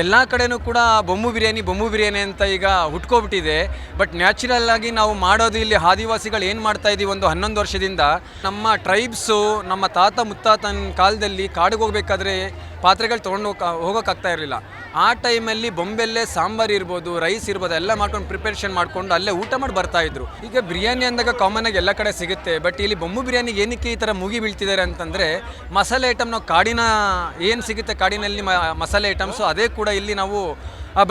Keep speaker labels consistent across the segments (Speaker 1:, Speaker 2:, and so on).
Speaker 1: ಎಲ್ಲ ಕಡೆನೂ ಕೂಡ ಬೊಂಬು ಬಿರಿಯಾನಿ ಬೊಂಬು ಬಿರಿಯಾನಿ ಅಂತ ಈಗ ಹುಟ್ಕೊಬಿಟ್ಟಿದೆ. ಬಟ್ ನ್ಯಾಚುರಲ್ ಆಗಿ ನಾವು ಮಾಡೋದು ಇಲ್ಲಿ ಆದಿವಾಸಿಗಳು ಏನು ಮಾಡ್ತಾ ಇದ್ದೀವಿ ಒಂದು ಹನ್ನೊಂದು ವರ್ಷದಿಂದ, ನಮ್ಮ ಟ್ರೈಬ್ಸು ನಮ್ಮ ತಾತ, ಮುತ್ತಾತನ ಕಾಲದಲ್ಲಿ ಕಾಡಿಗೆ ಹೋಗ್ಬೇಕಾದ್ರೆ ಪಾತ್ರೆಗಳು ತೊಗೊಂಡು ಹೋಗೋಕ್ಕಾಗ್ತಾ ಇರಲಿಲ್ಲ. ಆ ಟೈಮಲ್ಲಿ ಬೊಂಬೆಲ್ಲೇ ಸಾಂಬಾರು ಇರ್ಬೋದು, ರೈಸ್ ಇರ್ಬೋದು, ಎಲ್ಲ ಮಾಡ್ಕೊಂಡು ಪ್ರಿಪರೇಷನ್ ಮಾಡ್ಕೊಂಡು ಅಲ್ಲೇ ಊಟ ಮಾಡಿ ಬರ್ತಾ ಇದ್ರು. ಈಗ ಬಿರಿಯಾನಿ ಅಂದಾಗ ಕಾಮನ್ ಆಗಿ ಎಲ್ಲ ಕಡೆ ಸಿಗುತ್ತೆ ಬಟ್ ಇಲ್ಲಿ ಬೊಂಬು ಬಿರಿಯಾನಿಗೆ ಏನಕ್ಕೆ ಈ ಥರ ಮುಗಿ ಬೀಳ್ತಿದ್ದಾರೆ ಅಂತಂದರೆ, ಮಸಾಲೆ ಐಟಮ್ ನಾವು ಕಾಡಿನ, ಏನು ಸಿಗುತ್ತೆ ಕಾಡಿನಲ್ಲಿ ಮಸಾಲೆ ಐಟಮ್ಸು ಅದೇ ಕೂಡ ಇಲ್ಲಿ ನಾವು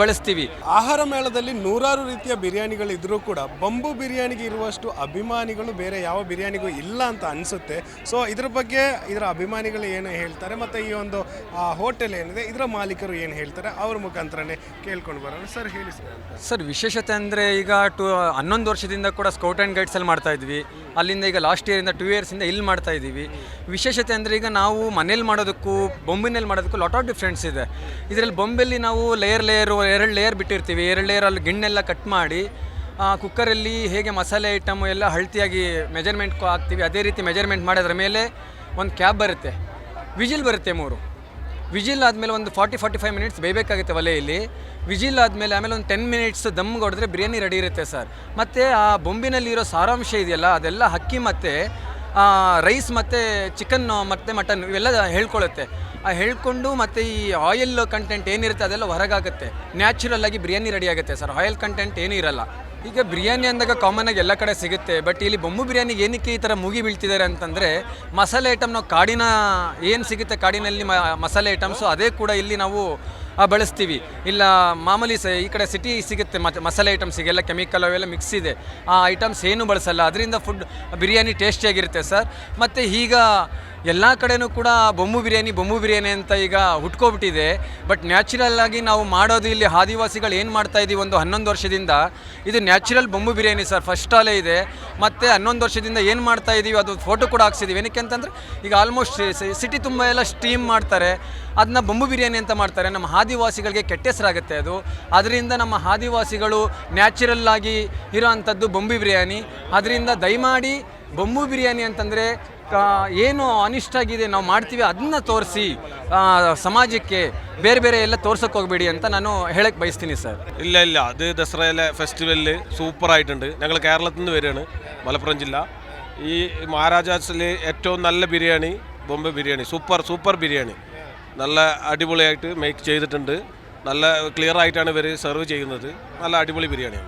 Speaker 1: ಬಳಸ್ತೀವಿ.
Speaker 2: ಆಹಾರ ಮೇಳದಲ್ಲಿ ನೂರಾರು ರೀತಿಯ ಬಿರಿಯಾನಿಗಳು ಇದ್ರೂ ಕೂಡ ಬಂಬು ಬಿರಿಯಾನಿಗೆ ಇರುವಷ್ಟು ಅಭಿಮಾನಿಗಳು ಬೇರೆ ಯಾವ ಬಿರಿಯಾನಿಗೂ ಇಲ್ಲ ಅಂತ ಅನಿಸುತ್ತೆ. ಸೊ ಇದ್ರ ಬಗ್ಗೆ ಇದರ ಅಭಿಮಾನಿಗಳು ಏನು ಹೇಳ್ತಾರೆ ಮತ್ತು ಈ ಒಂದು ಹೋಟೆಲ್ ಏನಿದೆ ಇದರ ಮಾಲೀಕರು ಏನು ಹೇಳ್ತಾರೆ ಅವ್ರ ಮುಖಾಂತರನೇ ಕೇಳ್ಕೊಂಡು ಬರೋಣ. ಸರ್ ಹೇಳಿ ಸರ್
Speaker 1: ಸರ್ ವಿಶೇಷತೆ ಅಂದರೆ ಈಗ ಟು ಹನ್ನೊಂದು ವರ್ಷದಿಂದ ಕೂಡ ಸ್ಕೌಟ್ ಆ್ಯಂಡ್ ಗೈಡ್ಸಲ್ಲಿ ಮಾಡ್ತಾ ಇದ್ವಿ. ಅಲ್ಲಿಂದ ಈಗ ಲಾಸ್ಟ್ ಇಯರಿಂದ ಟೂ ಇಯರ್ಸಿಂದ ಇಲ್ಲಿ ಮಾಡ್ತಾ ಇದ್ದೀವಿ. ವಿಶೇಷತೆ ಅಂದರೆ ಈಗ ನಾವು ಮನೇಲಿ ಮಾಡೋದಕ್ಕೂ ಬೊಂಬಿನಲ್ಲಿ ಮಾಡೋದಕ್ಕೂ ಲಾಟ್ ಆಫ್ ಡಿಫ್ರೆನ್ಸ್ ಇದೆ. ಇದರಲ್ಲಿ ಬೊಂಬೆಲ್ಲಿ ನಾವು ಲೇಯರ್ ಲೇಯರು ಎರಡು ಲೇಯರ್ ಬಿಟ್ಟಿರ್ತೀವಿ. ಎರಡು ಲೇಯರ್ ಅಲ್ಲಿ ಗಿಣ್ಣೆಲ್ಲ ಕಟ್ ಮಾಡಿ ಕುಕ್ಕರಲ್ಲಿ ಹೇಗೆ ಮಸಾಲೆ ಐಟಮು ಎಲ್ಲ ಹಳ್ತಿಯಾಗಿ ಮೆಜರ್ಮೆಂಟ್ ಹಾಕ್ತೀವಿ, ಅದೇ ರೀತಿ ಮೆಜರ್ಮೆಂಟ್ ಮಾಡೋದ್ರ ಮೇಲೆ ಒಂದು ಕ್ಯಾಬ್ ಬರುತ್ತೆ. ವಿಜಿಲ್ ಬರುತ್ತೆ ಮೂರು. ವಿಜಿಲ್ ಆದಮೇಲೆ ಒಂದು ಫಾರ್ಟಿ ಫಾರ್ಟಿ ಫೈವ್ ಮಿನಿಟ್ಸ್ ಬೇಯಬೇಕಾಗುತ್ತೆ ಒಲೆಯಲ್ಲಿ. ವಿಜಿಲ್ ಆದಮೇಲೆ ಆಮೇಲೆ ಒಂದು ಟೆನ್ ಮಿನಿಟ್ಸ್ ದಮ್ ಹೊಡೆದ್ರೆ ಬಿರಿಯಾನಿ ರೆಡಿ ಇರುತ್ತೆ ಸರ್. ಮತ್ತು ಆ ಬೊಂಬಿನಲ್ಲಿರೋ ಸಾರಾಂಶ ಇದೆಯಲ್ಲ, ಅದೆಲ್ಲ ಅಕ್ಕಿ ಮತ್ತು ರೈಸ್ ಮತ್ತು ಚಿಕನ್ ಮತ್ತು ಮಟನ್ ಇವೆಲ್ಲ ಹೇಳ್ಕೊಳ್ಳುತ್ತೆ ಆ, ಹೇಳ್ಕೊಂಡು ಮತ್ತು ಈ ಆಯಿಲ್ ಕಂಟೆಂಟ್ ಏನಿರುತ್ತೆ ಅದೆಲ್ಲ ಹೊರಗಾಗುತ್ತೆ. ನ್ಯಾಚುರಲ್ ಆಗಿ ಬಿರಿಯಾನಿ ರೆಡಿ ಆಗುತ್ತೆ ಸರ್. ಆಯಿಲ್ ಕಂಟೆಂಟ್ ಏನೂ ಇರಲ್ಲ. ಈಗ ಬಿರಿಯಾನಿ ಅಂದಾಗ ಕಾಮನ್ ಆಗಿ ಎಲ್ಲ ಕಡೆ ಸಿಗುತ್ತೆ. ಬಟ್ ಇಲ್ಲಿ ಬೊಂಬು ಬಿರಿಯಾನಿಗೆ ಏನಕ್ಕೆ ಈ ಥರ ಮುಗಿ ಬೀಳ್ತಿದ್ದಾರೆ ಅಂತಂದರೆ, ಮಸಾಲೆ ಐಟಮ್ ನಾವು ಕಾಡಿನ, ಏನು ಸಿಗುತ್ತೆ ಕಾಡಿನಲ್ಲಿ ಮಸಾಲೆ ಐಟಮ್ಸು ಅದೇ ಕೂಡ ಇಲ್ಲಿ ನಾವು ಬಳಸ್ತೀವಿ. ಇಲ್ಲ, ಮಾಮೂಲಿ ಸ, ಈ ಕಡೆ ಸಿಟಿ ಸಿಗುತ್ತೆ ಮತ್ತು ಮಸಾಲೆ ಐಟಮ್ಸಿಗೆಲ್ಲ ಕೆಮಿಕಲ್ ಅವೆಲ್ಲ ಮಿಕ್ಸ್ ಇದೆ. ಆ ಐಟಮ್ಸ್ ಏನೂ ಬಳಸಲ್ಲ. ಅದರಿಂದ ಫುಡ್ ಬಿರಿಯಾನಿ ಟೇಸ್ಟಿಯಾಗಿರುತ್ತೆ ಸರ್ ಮತ್ತು ಈಗ ಎಲ್ಲ ಕಡೆನೂ ಕೂಡ ಬೊಂಬು ಬಿರಿಯಾನಿ ಬೊಂಬು ಬಿರಿಯಾನಿ ಅಂತ ಈಗ ಹುಟ್ಕೊಬಿಟ್ಟಿದೆ. ಬಟ್ ನ್ಯಾಚುರಲ್ ಆಗಿ ನಾವು ಮಾಡೋದು ಇಲ್ಲಿ ಆದಿವಾಸಿಗಳು ಏನು ಮಾಡ್ತಾ ಇದ್ದೀವಿ ಒಂದು ಹನ್ನೊಂದು ವರ್ಷದಿಂದ, ಇದು ನ್ಯಾಚುರಲ್ ಬೊಂಬು ಬಿರಿಯಾನಿ ಸರ್ ಫಸ್ಟ್ ಅಲ್ಲೇ ಇದೆ. ಮತ್ತು ಹನ್ನೊಂದು ವರ್ಷದಿಂದ ಏನು ಮಾಡ್ತಾ ಇದ್ದೀವಿ ಅದು ಫೋಟೋ ಕೂಡ ಹಾಕ್ಸಿದ್ದೀವಿ ಏನಕ್ಕೆ ಅಂತಂದರೆ, ಈಗ ಆಲ್ಮೋಸ್ಟ್ ಸಿಟಿ ತುಂಬ ಎಲ್ಲ ಸ್ಟೀಮ್ ಮಾಡ್ತಾರೆ. ಅದನ್ನ ಬೊಂಬು ಬಿರಿಯಾನಿ ಅಂತ ಮಾಡ್ತಾರೆ. ನಮ್ಮ ಆದಿವಾಸಿಗಳಿಗೆ ಕೆಟ್ಟ ಹೆಸರಾಗುತ್ತೆ ಅದು. ಅದರಿಂದ ನಮ್ಮ ಆದಿವಾಸಿಗಳು ನ್ಯಾಚುರಲ್ ಆಗಿ ಇರೋವಂಥದ್ದು ಬೊಂಬು ಬಿರಿಯಾನಿ. ಅದರಿಂದ ದಯಮಾಡಿ ಬೊಂಬು ಬಿರಿಯಾನಿ ಅಂತಂದರೆ ಏನು ಅನಿಷ್ಟ ಆಗಿದೆ ನಾವು ಮಾಡ್ತೀವಿ ಅದನ್ನ ತೋರಿಸಿ ಸಮಾಜಕ್ಕೆ ಬೇರೆ ಬೇರೆ ಎಲ್ಲ ತೋರ್ಸಕ್ಕೆ ಹೋಗ್ಬೇಡಿ ಅಂತ ನಾನು ಹೇಳಕ್ಕೆ ಬಯಸ್ತೀನಿ ಸರ್.
Speaker 3: ഇല്ല ഇല്ല അത് ദസറയിലെ ഫെസ്റ്റിവലിൽ സൂപ്പർ ആയിട്ടുണ്ട് ഞങ്ങൾ കേരളത്തിൽ നിന്ന് വരികയാണ് മലപ്പുറം ജില്ല. ഈ മഹാരാജാസിലെ ഏറ്റവും നല്ല biryani Bombay biryani. Super super biryani. നല്ല അടിപൊളിയായിട്ട് മേക്ക് ചെയ്തിട്ടുണ്ട്. നല്ല ക്ലിയർ ആയിട്ടാണ് ഇവർ സെർവ് ചെയ്യുന്നത്. നല്ല അടിപൊളി ബിരിയാണിയാണ്.